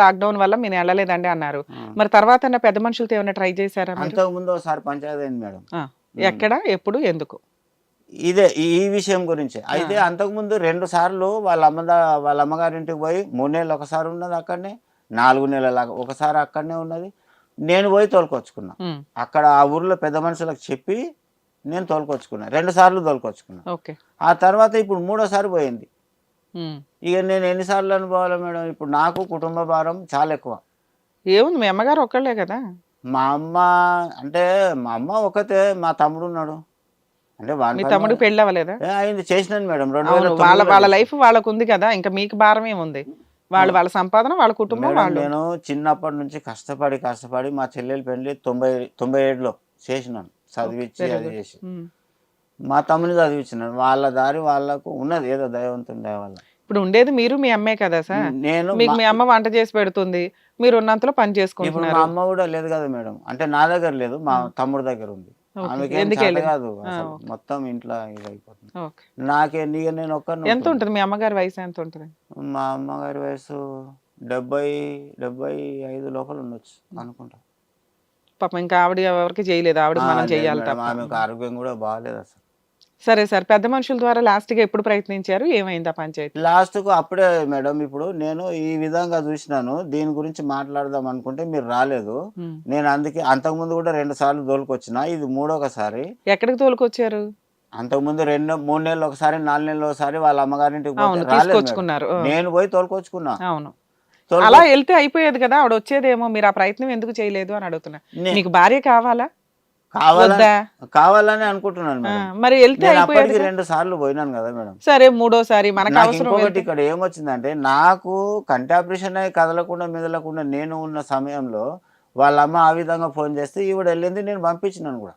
Lockdown వల్ల మీరు వెళ్ళలేదండి అన్నారు. మరి తర్వాత పెద్ద మనుషులతో ఏమైనా ట్రై చేశారా? అంతకు ముందు ఒకసారి పంచాయతీ అయింది మేడం. ఎక్కడ? ఎప్పుడు? ఎందుకు? ఇదే ఈ విషయం గురించి. అయితే అంతకుముందు రెండు సార్లు వాళ్ళ అమ్మదా వాళ్ళ అమ్మగారింటికి పోయి మూడు నెలలు ఒకసారి ఉన్నది అక్కడనే నాలుగు నెలలు ఒకసారి అక్కడనే ఉన్నది. నేను పోయి తోలుకొచ్చుకున్నా. అక్కడ ఆ ఊర్లో పెద్ద మనుషులకు చెప్పి నేను తోలుకొచ్చుకున్నా. రెండు సార్లు తోలుకొచ్చుకున్నా. ఆ తర్వాత ఇప్పుడు మూడోసారి పోయింది. ఇక నేను ఎన్నిసార్లు అనుకోవాలి మేడం ఇప్పుడు నాకు కుటుంబ భారం చాలా ఎక్కువ. ఏముంది మీ అమ్మగారు ఒక్కళ్ళే కదా? మా అమ్మ అంటే మా అమ్మ ఒకతే మా తమ్ముడు ఉన్నాడు. అంటే మీ తమ్ముడికి పెళ్ళి అవ్వలేదా? అయింది చేసినాను మేడం రెండు వాళ్ళ వాళ్ళ. లైఫ్ వాళ్ళకు ఉంది కదా ఇంకా మీకు భారం ఏముంది? వాళ్ళు వాళ్ళ సంపాదన వాళ్ళ కుటుంబం వాళ్ళు. నేను చిన్నప్పటి నుంచి కష్టపడి కష్టపడి మా చెల్లెలు పెళ్ళి తొంభై తొంభై ఏడులో చేసినాను. చదివించి అది. చేసి. మా తమ్ముని చదివించినాను వాళ్ళ దారి వాళ్ళకు ఉన్నది ఏదో దైవంతం దయ వల్ల. ఇప్పుడు ఉండేది మీరు మీ అమ్మే కదా సార్? నేను మీకు మా- అమ్మ వంట చేసి పెడుతుంది. మీరు ఉన్నంతలో పని ఇప్పుడు మా చేసుకుంటున్నారు అమ్మ కూడా లేదు కదా మేడం. అంటే నా దగ్గర లేదు మా తమ్ముడు దగ్గర ఉంది. ఆమెకి? కాదు. మొత్తం ఇంట్లో ఇది అయిపోతుంది ఓకే. నాకే నీకు నేను ఒక్కరిని ఎంత ఉంటుంది? మీ అమ్మగారి వయసు ఎంత ఉంటుంది? మా అమ్మగారి వయసు డెబ్బై డెబ్బై ఐదు లోపల ఉండొచ్చు అనుకుంటా. పాపం ఇంకా ఆవిడ ఎవరికి చేయలేదు. ఆవిడ మనం తప్ప. ఆమెకు ఆరోగ్యం కూడా బాగాలేదు అసలు. సరే సార్ పెద్ద మనుషుల ద్వారా లాస్ట్గా ఎప్పుడు ప్రయత్నించారు? ఏమైంది పంచాయతీ? లాస్ట్కు అప్పుడే మేడం ఇప్పుడు నేను ఈ విధంగా చూసినాను దీని గురించి మాట్లాడదాం అనుకుంటే మీరు రాలేదు. నేను అందుకే అంతకుముందు కూడా రెండు సార్లు దోలుకొచ్చిన ఇది మూడొకసారి. ఎక్కడికి తోలుకొచ్చారు అంతకుముందు రెండు మూడు నెలలు ఒకసారి నాలుగు నెలలు ఒకసారి వాళ్ళ అమ్మగారింటికి. తీసుకొచ్చుకున్నారు నేను పోయి తోలుకొచ్చుకున్నా. అవును. అలా వెళ్తే అయిపోయేది కదా ఆవిడ వచ్చేదేమో మీరు ఆ ప్రయత్నం ఎందుకు చేయలేదు అని అడుగుతున్నా. నే- మీకు భార్య కావాలా? కావాలని అనుకుంటున్నాను మేడం. మరి వెళ్తే అప్పటికి. రెండు సార్లు పోయినాను కదా మేడం. సరే మూడోసారి మనకు అవసరం ఇంకొకటి ఇక్కడ ఏమొచ్చిందంటే నాకు కంటి ఆపరేషన్ అయ్యి కదలకుండా మెదలకుండా నేను ఉన్న సమయంలో వాళ్ళ అమ్మ ఆ విధంగా ఫోన్ చేస్తే ఈవిడ వెళ్ళింది నేను పంపించినాను కూడా.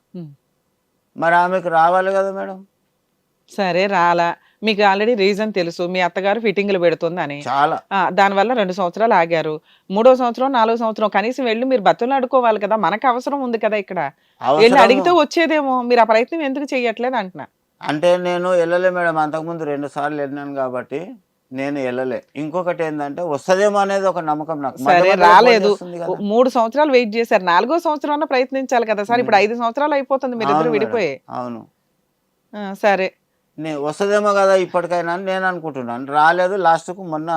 మరి ఆమెకు రావాలి కదా మేడం. సరే రాలా. మీకు ఆల్రెడీ రీజన్ తెలుసు మీ అత్తగారు ఫిట్టింగ్లు పెడుతుందని. చాలా. ఆ, దానివల్ల రెండు సంవత్సరాలు ఆగారు. మూడో సంవత్సరం నాలుగో సంవత్సరం కనీసం వెళ్ళి మీరు బతులు అడుకోవాలి కదా మనకు అవసరం ఉంది కదా ఇక్కడ. వెళ్ళి అడిగితే వచ్చేదేమో మీరు ఆ ప్రయత్నం ఎందుకు చెయ్యట్లేదు అంటున్నా. అంటే నేను వెళ్ళలే మేడం అంతకుముందు రెండు సార్లు వెళ్ళినాను కాబట్టి నేను వెళ్ళలే. ఇంకొకటి ఏంటంటే వస్తదేమో అనేది ఒక నమ్మకం నాకు. సరే రాలేదు. మూడు సంవత్సరాలు వెయిట్ చేశారు. నాలుగో సంవత్సరం ప్రయత్నించాలి కదా సార్. ఇప్పుడు. ఐదు సంవత్సరాలు అయిపోతుంది మీరు ఇద్దరు విడిపోయి. అవును. సరే. నేను వస్తుందేమో కదా ఇప్పటికైనా అని నేను అనుకుంటున్నాను. రాలేదు. లాస్ట్కు మొన్న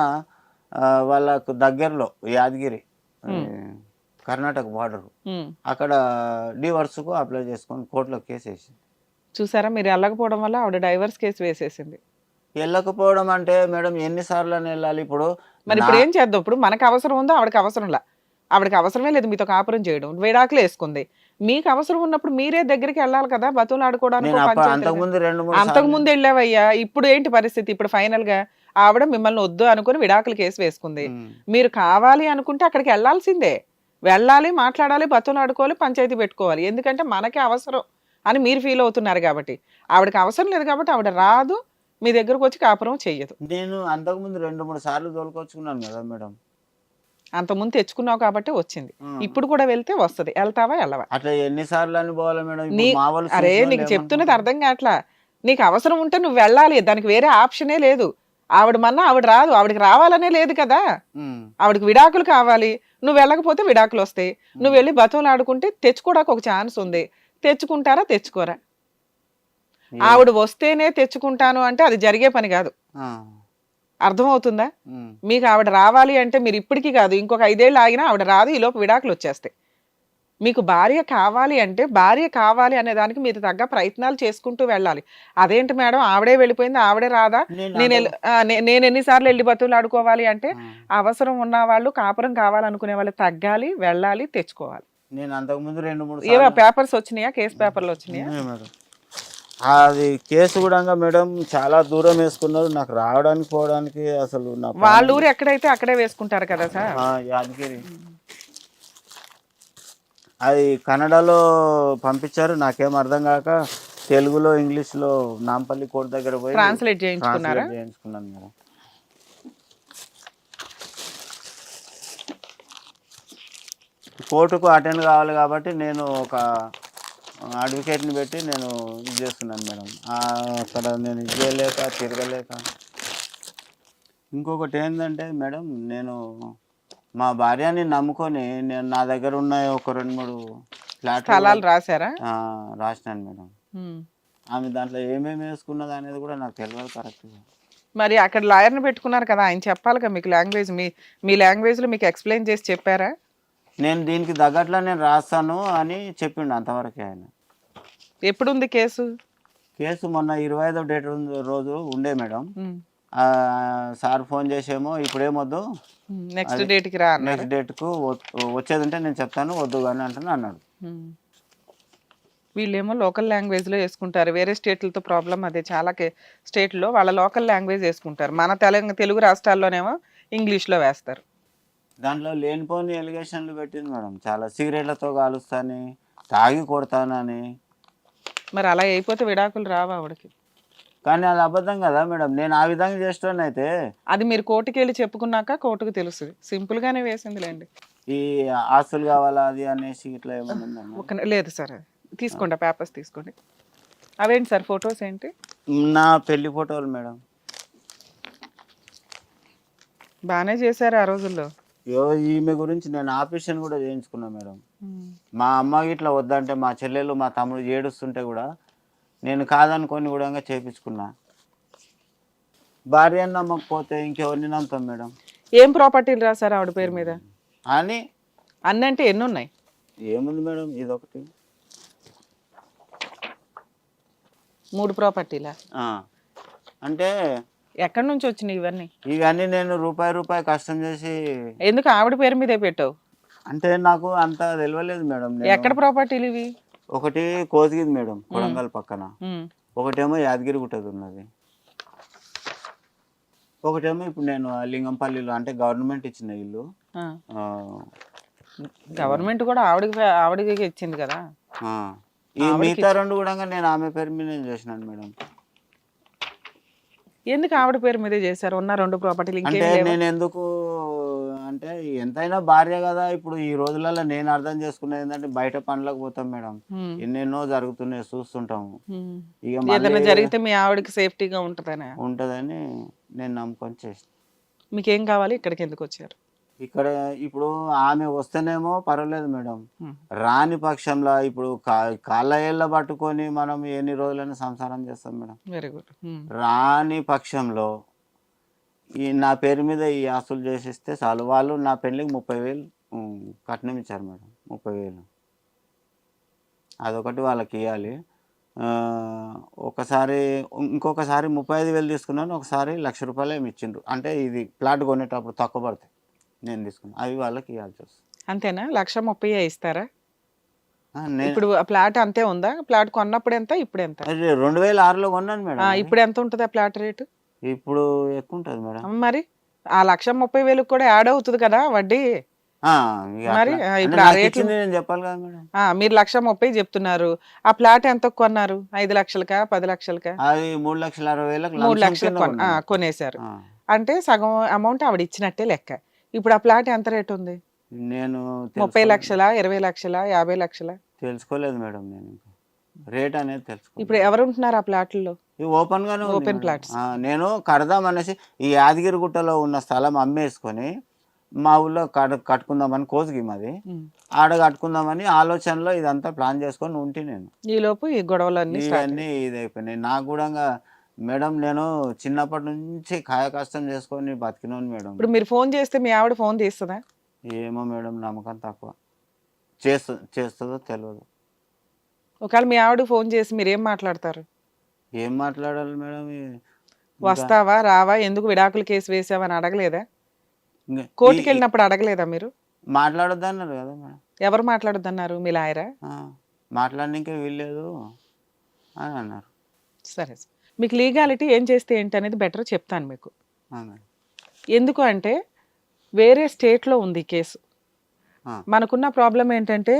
వాళ్ళకు దగ్గరలో యాదగిరి కర్ణాటక బార్డర్. అక్కడ డివర్స్కు అప్లై చేసుకొని కోర్టులో కేసు వేసింది. చూసారా? మీరు వెళ్ళకపోవడం వల్ల ఆవిడ డైవర్స్ కేసు వేసేసింది. వెళ్ళకపోవడం అంటే మేడం ఎన్నిసార్లు అని వెళ్ళాలి? ఇప్పుడు మరి ఇప్పుడు ఏం చేద్దాం? ఇప్పుడు మనకు అవసరం ఉందో? ఆవిడకి అవసరంలా? ఆవిడకి అవసరమే లేదు మీతో కాపురం చేయడం. విడాకులు వేసుకుంది. మీకు అవసరం ఉన్నప్పుడు మీరే దగ్గరికి వెళ్ళాలి కదా బతులు ఆడుకోవడానికి అంతకుముందు అంతకు ముందు వెళ్ళావయ్యా ఇప్పుడు ఏంటి పరిస్థితి? ఇప్పుడు ఫైనల్గా ఆవిడ మిమ్మల్ని వద్దు అనుకుని విడాకులు కేసు వేసుకుంది. మీరు కావాలి అనుకుంటే అక్కడికి వెళ్ళాల్సిందే. వెళ్ళాలి మాట్లాడాలి బతులు ఆడుకోవాలి పంచాయతీ పెట్టుకోవాలి. ఎందుకంటే మనకే అవసరం అని మీరు ఫీల్ అవుతున్నారు కాబట్టి. ఆవిడకి అవసరం లేదు కాబట్టి ఆవిడ రాదు మీ దగ్గరకు వచ్చి కాపురం చెయ్యదు. నేను అంతకుముందు రెండు మూడు సార్లు తోలుకొచ్చుకున్నాను కదా మేడం. అంతకుముందు తెచ్చుకున్నావు కాబట్టి వచ్చింది. ఇప్పుడు కూడా వెళ్తే వస్తది. వెళ్తావా వెళ్ళవా? అట్లా ఎన్నిసార్లు మేడం? అరే నీకు చెప్తున్నది? అర్థం కావట్లా. నీకు అవసరం ఉంటే నువ్వు వెళ్ళాలి. దానికి వేరే ఆప్షనే లేదు. ఆవిడ మన్నా ఆవిడ రాదు. ఆవిడకి రావాలనే లేదు కదా. ఆవిడకి విడాకులు కావాలి. నువ్వు వెళ్ళకపోతే విడాకులు వస్తాయి. నువ్వు వెళ్ళి బతువులు ఆడుకుంటే తెచ్చుకోవడానికి ఒక ఛాన్స్ ఉంది. తెచ్చుకుంటారా తెచ్చుకోరా? ఆవిడ వస్తేనే తెచ్చుకుంటాను అంటే అది జరిగే పని కాదు. అర్థమవుతుందా. మీకు ఆవిడ రావాలి అంటే మీరు ఇప్పటికీ కాదు ఇంకొక ఐదేళ్ళు ఆగినా ఆవిడ రాదు ఈ లోపు విడాకులు వచ్చేస్తాయి. మీకు భార్య కావాలి అంటే భార్య కావాలి అనే దానికి మీరు తగ్గ ప్రయత్నాలు చేసుకుంటూ వెళ్ళాలి. అదేంటి మేడం ఆవిడే వెళ్ళిపోయింది ఆవిడే రాదా? నేను నేను ఎన్నిసార్లు వెళ్ళి బతువులు ఆడుకోవాలి అంటే. అవసరం ఉన్న వాళ్ళు కాపురం కావాలనుకునే వాళ్ళు తగ్గాలి వెళ్ళాలి తెచ్చుకోవాలి. నేను అంతకుముందు రెండు మూడు ఏవో పేపర్స్ వచ్చినాయా? కేసు పేపర్లు వచ్చినాయా? అది కేసు కూడా మేడం చాలా దూరం వేసుకున్నారు. నాకు రావడానికి పోవడానికి అసలు వాళ్ళ ఊరు ఎక్కడైతే అక్కడే వేసుకుంటారు కదా సార్? యాదగిరి. అది కన్నడలో పంపించారు. నాకేం అర్థం కాక తెలుగులో ఇంగ్లీష్లో నాంపల్లి కోర్టు దగ్గర పోయి ట్రాన్స్లేట్ చేయించుకున్నారా? ట్రాన్స్లేట్ చేయించుకున్నాను మేడం. కోర్టుకు అటెండ్ కావాలి కాబట్టి నేను ఒక అడ్వకేట్ని పెట్టి నేను ఇది చేస్తున్నాను మేడం. అక్కడ నేను ఇది చేయలేక తిరగలేక. ఇంకొకటి ఏంటంటే మేడం నేను మా భార్యని నమ్ముకొని నేను నా దగ్గర ఉన్న ఒక రెండు మూడు స్థలాలు రాశారా? రాసినాను మేడం. ఆమె దాంట్లో ఏమేమి వేసుకున్నది అనేది కూడా నాకు తెలియదు కరెక్ట్గా మరి అక్కడ లాయర్ని పెట్టుకున్నారు కదా ఆయన చెప్పాలిగా మీకు లాంగ్వేజ్ మీ మీ లాంగ్వేజ్లో మీకు ఎక్స్ప్లెయిన్ చేసి చెప్పారా? నేను దీనికి తగ్గట్లా నేను రాస్తాను అని చెప్పిండు అంతవరకే ఆయన. ఎప్పుడు ఉంది కేసు? కేసు మొన్న ఇరవై ఐదో డేట్ రోజు ఉండే మేడం. ఆ, సార్ ఫోన్ చేసేమో ఇప్పుడేమొద్దు. నెక్స్ట్ డేట్కి రా అన్నారు నెక్స్ట్ డేట్కు వచ్చేది ఉంటే నేను చెప్తాను వద్దు కానీ అంటాను అన్నాడు. ఉమ్. వీళ్ళేమో లోకల్ లాంగ్వేజ్లో వేసుకుంటారు. వేరే స్టేట్లతో ప్రాబ్లం అదే. చాలా కే- స్టేట్లో వాళ్ళ లోకల్ లాంగ్వేజ్ వేసుకుంటారు. మన తెలంగాణ తెలుగు రాష్ట్రాల్లోనేమో ఇంగ్లీష్లో వేస్తారు. దాంట్లో లేనిపోని ఎలిగేషన్లు పెట్టింది మేడం. చాలా సిగరెట్లతో కాలుస్తాని తాగి కొడతానని. మరి అలా అయిపోతే విడాకులు రావా ఆవిడకి? కానీ అది అబద్ధం కదా మేడం. నేను ఆ విధంగా చేస్తాను అయితే అది మీరు కోర్టుకి వెళ్ళి చెప్పుకున్నాక కోర్టుకు తెలుస్తుంది. సింపుల్గానే వేసిందిలేండి ఈ ఆస్తులు కావాలా అది అనేసి ఇట్లా ఏమన్నా? ఒక లేదు సార్ అది. తీసుకోండి పేపర్స్ తీసుకోండి. అవేంటి సార్ ఫొటోస్ ఏంటి? నా పెళ్ళి ఫోటోలు మేడం. బాగానే చేశారు ఆ రోజుల్లో. ఈమె గురించి నేను ఆపరేషన్ కూడా చేయించుకున్నా మేడం. మా అమ్మ ఇట్లా వద్దంటే మా చెల్లెలు మా తమ్ముడు ఏడుస్తుంటే కూడా నేను కాదనుకొని కూడా చేపించుకున్నా. భార్య నమ్మకపోతే ఇంకెవరిని నమ్ముతాం మేడం? ఏం ప్రాపర్టీలు రాశారు ఆవిడ పేరు మీద? అని? అన్ని అంటే ఎన్ని ఉన్నాయి ఏముంది మేడం ఇదొకటి. మూడు ప్రాపర్టీలా అంటే ఎక్కడి నుంచి వచ్చినాయి ఇవన్నీ? ఇవన్నీ నేను రూపాయి రూపాయి కష్టం చేసి ఎందుకు ఆవిడ పేరు మీదే పెట్టావు? అంటే నాకు అంత తెలియలేదు మేడం ఎక్కడ ప్రాపర్టీలు ఇవి? ఒకటి కోసిగిది మేడం కొడంగల్ పక్కన. ఒకటేమో యాదగిరి గుట్టది ఉన్నది. ఒకటేమో ఇప్పుడు నేను లింగంపల్లిలో అంటే గవర్నమెంట్ ఇచ్చిన ఇల్లు. గవర్నమెంట్ కూడా ఆవిడకి ఆవిడకి ఇచ్చింది కదా. ఈ మిగతా రెండు కూడా నేను ఆమె పేరు మీద నేను చేసినాను మేడం. ఎందుకు ఆవిడ పేరు మీదే చేశారు? ఉన్న రెండు ప్రాపర్టీలు అంటే నేను ఎందుకు అంటే ఎంతైనా భార్య కదా ఇప్పుడు ఈ రోజులలో నేను అర్థం చేసుకునేది ఏంటంటే బయట పనులకు పోతాం మేడం. ఎన్నెన్నో జరుగుతున్నాయి చూస్తుంటాము. ఇక ఏదైనా జరిగితే మీ ఆవిడకి సేఫ్టీగా ఉంటుందనే? ఉంటుందని నేను నమ్ముకొని చేసిన మీకేం కావాలి? ఇక్కడికి ఎందుకు వచ్చారు? ఇక్కడ ఇప్పుడు ఆమె వస్తేనేమో పర్వాలేదు మేడం. రాని పక్షంలో ఇప్పుడు కాళ్ళ ఏళ్ళ పట్టుకొని మనం ఎన్ని రోజులైనా సంసారం చేస్తాం మేడం. వెరీ గుడ్ రాని పక్షంలో ఈ నా పేరు మీద ఈ ఆస్తులు చేసిస్తే చాలు. వాళ్ళు నా పెళ్ళికి ముప్పై వేలు కట్నం ఇచ్చారు మేడం. ముప్పై వేలు. అదొకటి వాళ్ళకి ఇవ్వాలి ఒకసారి ఇంకొకసారి ముప్పై ఐదు వేలు తీసుకున్నాను. ఒకసారి లక్ష రూపాయలు ఏమి ఇచ్చిండ్రు. అంటే ఇది ప్లాట్ కొనేటప్పుడు తక్కువ పడతాయి. నేను తీసుకున్నాను అవి వాళ్ళకి ఇవ్వాల్సి వస్తుంది. అంతేనా? లక్ష ముప్పై ఇస్తారా? ఇప్పుడు ప్లాట్ అంతే ఉందా? ప్లాట్ కొన్నప్పుడు ఎంత ఇప్పుడు ఎంత? రెండు వేల ఆరులో కొన్నాను మేడం. ఇప్పుడు ఎంత ఉంటుంది ఆ ప్లాట్ రేటు? ఇప్పుడు ఎక్కువ ఉంటుంది మేడం. మరి ఆ లక్ష ముప్పై వేలకు కూడా యాడ్ అవుతుంది కదా వడ్డీ? మరి, ఇప్పుడు ఆ రేట్లు- నేను చెప్పాలి కదా మేడం. ఆ, మీరు లక్ష ముప్పై చెప్తున్నారు. ఆ ప్లాట్ ఎంత కొన్నారు? ఐదు లక్షలకా పది లక్షలకా? అది మూడు లక్షల అరవై వేలకు మూడు లక్షలు. కొనేశారు. అంటే సగం అమౌంట్ ఆవిడ ఇచ్చినట్టే లెక్క. ఇప్పుడు ఆ ప్లాట్ ఎంత రేట్ ఉంది? నేను ముప్పై. లక్షల ఇరవై లక్షల యాభై లక్షల? తెలుసుకోలేదు మేడం నేను ఇంకా. రేట్ అనేది తెలుసుకో ఇప్పుడు ఎవరు ఉంటున్నారు ఆ ప్లాట్లలో? ఓపెన్ గానే plots. ఆ, నేను కడదాం అనేసి ఈ యాదగిరి గుట్టలో ఉన్న స్థలం అమ్మేసుకొని మా ఊళ్ళో కడ కట్టుకుందామని కోసిగి మాది. ఆడ కట్టుకుందామని ఆలోచనలో ఇదంతా ప్లాన్ చేసుకొని ఉంటే నేను. ఈ లోపు ఈ గొడవలన్నీ ఇవన్నీ ఇది అయిపోయినాయి నాకు కూడా మేడం నేను చిన్నప్పటి నుంచి కాయ కష్టం చేసుకొని బతికినాను మేడం. ఇప్పుడు మీరు ఫోన్ చేస్తే మీ ఆవిడ ఫోన్ తీస్తుందా ఏమో మేడం నమ్మకం తక్కువ. చేస్తు చేస్తుందో తెలియదు ఒకవేళ మీ ఆవిడ ఫోన్ చేసి మీరు ఏం మాట్లాడతారు? ఏం మాట్లాడాలి మేడం? ఈ- వస్తావా రావా? ఎందుకు విడాకుల కేసు వేసావని అడగలేదా? ఇంకా కోర్టుకి ఈ- వెళ్ళినప్పుడు అడగలేదా మీరు? మాట్లాడొద్దు అన్నారు కదా మేడం. ఎవరు మాట్లాడొద్దన్నారు మీ లాయరా? ఆ, మాట్లాడనీకే వీల్లేదు అని అన్నారు. సార్. మీకు లీగాలిటీ ఏం చేస్తే ఏంటి అనేది బెటర్ చెప్తాను మీకు. ఎందుకు అంటే వేరే స్టేట్లో ఉంది కేసు. మనకున్న ప్రాబ్లం ఏంటంటే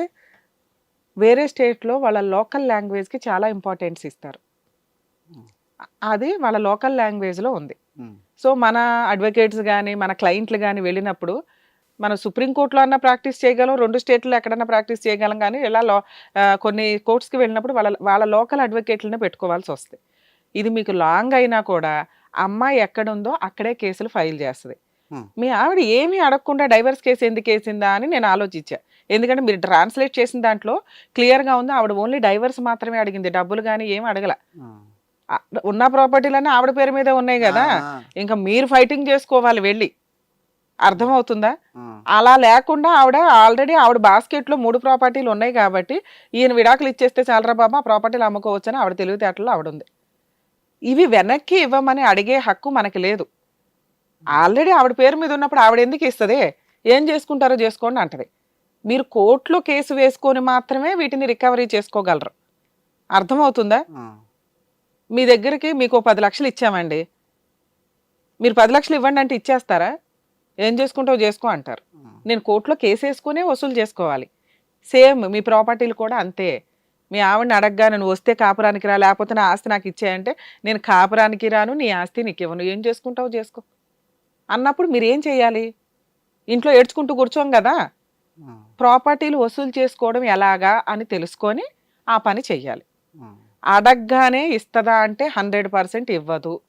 వేరే స్టేట్లో వాళ్ళ లోకల్ లాంగ్వేజ్కి చాలా ఇంపార్టెన్స్ ఇస్తారు. అది వాళ్ళ లోకల్ లాంగ్వేజ్లో ఉంది. సో మన అడ్వకేట్స్ కానీ మన క్లయింట్లు కానీ వెళ్ళినప్పుడు మనం సుప్రీంకోర్టులో అన్న ప్రాక్టీస్ చేయగలం రెండు స్టేట్లో ఎక్కడన్నా ప్రాక్టీస్ చేయగలం కానీ ఇలా కొన్ని కోర్ట్స్కి వెళ్ళినప్పుడు వాళ్ళ వాళ్ళ లోకల్ అడ్వకేట్లనే పెట్టుకోవాల్సి వస్తుంది ఇది మీకు లాంగ్ అయినా కూడా అమ్మాయి ఎక్కడుందో అక్కడే కేసులు ఫైల్ చేస్తుంది. మీ ఆవిడ ఏమీ అడగకుండా డైవర్స్ కేసు ఎందుకు వేసిందా అని నేను ఆలోచించా. ఎందుకంటే మీరు ట్రాన్స్లేట్ చేసిన దాంట్లో క్లియర్గా ఉంది ఆవిడ ఓన్లీ డైవర్స్ మాత్రమే అడిగింది డబ్బులు కానీ ఏం అడగల. ఉన్న ప్రాపర్టీలన్నీ ఆవిడ పేరు మీదే ఉన్నాయి కదా. ఇంకా మీరు ఫైటింగ్ చేసుకోవాలి వెళ్ళి. అర్థమవుతుందా? అలా లేకుండా ఆవిడ ఆల్రెడీ ఆవిడ basket లో మూడు ప్రాపర్టీలు ఉన్నాయి కాబట్టి ఈయన విడాకులు ఇచ్చేస్తే చాలరా బాబా ఆ ప్రాపర్టీలు అమ్ముకోవచ్చని ఆవిడ తెలివితేటలో ఆవిడ ఉంది. ఇవి వెనక్కి ఇవ్వమని అడిగే హక్కు మనకి లేదు. ఆల్రెడీ ఆవిడ పేరు మీద ఉన్నప్పుడు ఆవిడ ఎందుకు ఇస్తుంది? ఏం చేసుకుంటారో చేసుకోండి అంటది. మీరు కోర్టులో కేసు వేసుకొని మాత్రమే వీటిని రికవరీ చేసుకోగలరు. అర్థమవుతుందా. మీ దగ్గరికి మీకు పది లక్షలు ఇచ్చామండి. మీరు పది లక్షలు ఇవ్వండి అంటే ఇచ్చేస్తారా? ఏం చేసుకుంటావు చేసుకో అంటారు. నేను కోర్టులో కేసు వేసుకునే వసూలు చేసుకోవాలి. సేమ్ మీ ప్రాపర్టీలు కూడా అంతే. మీ ఆవిడని అడగగా నేను వస్తే కాపురానికి రా లేకపోతే నా ఆస్తి నాకు ఇచ్చేయంటే నేను కాపురానికి రాను నీ ఆస్తి నీకు ఇవ్వను. ఏం చేసుకుంటావు చేసుకో. అన్నప్పుడు మీరు ఏం చేయాలి? ఇంట్లో ఏడ్చుకుంటూ కూర్చోం కదా? ప్రాపర్టీలు వసూలు చేసుకోవడం ఎలాగా అని తెలుసుకొని ఆ పని చెయ్యాలి. అడగగానే ఇస్తుందా అంటే హండ్రెడ్ పర్సెంట్ ఇవ్వదు.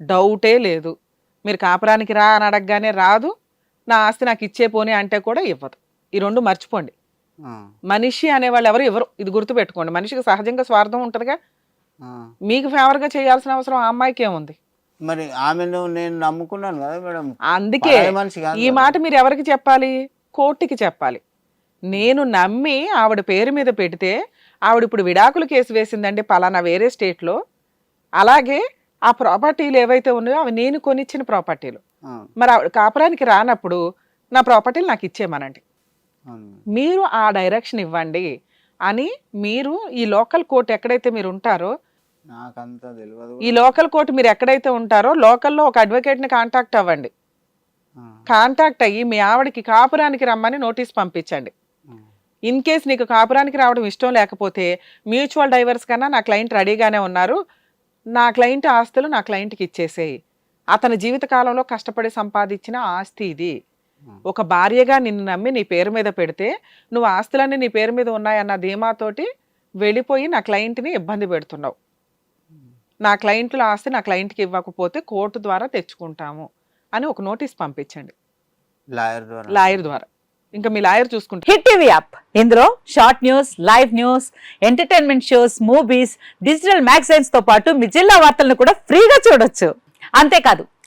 డౌటే లేదు. మీరు కాపురానికి రా అని అడగగానే రాదు. నా ఆస్తి నాకు ఇచ్చే పోనీ అంటే కూడా ఇవ్వదు. ఈ రెండు మర్చిపోండి. మనిషి అనేవాళ్ళు ఎవరు? ఎవరు? ఇది గుర్తుపెట్టుకోండి. మనిషికి సహజంగా స్వార్థం ఉంటుందిగా. మీకు ఫేవర్గా చేయాల్సిన అవసరం ఆ అమ్మాయికి ఏముంది? మరి ఆమెను నేను నమ్ముకున్నాను కదా మేడం. అందుకే ఈ. మాట మీరు ఎవరికి చెప్పాలి? కోర్టుకి చెప్పాలి. నేను నమ్మి ఆవిడ పేరు మీద పెడితే ఆవిడ ఇప్పుడు విడాకులు కేసు వేసిందండి పలానా వేరే స్టేట్లో. అలాగే ఆ ప్రాపర్టీలు ఏవైతే ఉన్నాయో అవి నేను కొనిచ్చిన ప్రాపర్టీలు. మరి ఆవిడ కాపురానికి రానప్పుడు నా ప్రాపర్టీలు నాకు ఇచ్చేయమనండి. మీరు ఆ డైరెక్షన్ ఇవ్వండి అని మీరు ఈ లోకల్ కోర్ట్ ఎక్కడైతే మీరు ఉంటారో నాకంత తెలియదు ఈ లోకల్ కోర్టు మీరు ఎక్కడైతే ఉంటారో లోకల్లో ఒక అడ్వకేట్ని కాంటాక్ట్ అవ్వండి. కాంటాక్ట్ అయ్యి మీ ఆవిడకి కాపురానికి రమ్మని నోటీస్ పంపించండి. ఇన్ కేస్ నీకు కాపురానికి రావడం ఇష్టం లేకపోతే మ్యూచువల్ డైవర్స్ కన్నా నా క్లయింట్ రెడీగానే ఉన్నారు. నా క్లయింట్ ఆస్తులు నా క్లయింట్కి ఇచ్చేసేయి. అతని జీవితకాలంలో కష్టపడి సంపాదించిన ఆస్తి ఇది. ఒక భార్యగా నిన్ను నమ్మి నీ పేరు మీద పెడితే నువ్వు ఆస్తులన్నీ నీ పేరు మీద ఉన్నాయన్న ధీమాతోటి వెళ్ళిపోయి నా క్లయింట్ని ఇబ్బంది పెడుతున్నావు. నా క్లయింట్ల ఆస్తి నా క్లయింట్కి ఇవ్వకపోతే కోర్టు ద్వారా తెచ్చుకుంటాము అని ఒక నోటీస్ పంపించండి. లాయర్ ద్వారా. లాయర్ ద్వారా. ఇంకా మీ లాయర్ చూసుకుంటారు హిట్ టీవీ యాప్. ఇందులో short news live news entertainment shows movies digital మ్యాగజైన్స్తో పాటు మీ జిల్లా వార్తలను కూడా ఫ్రీగా చూడొచ్చు. అంతేకాదు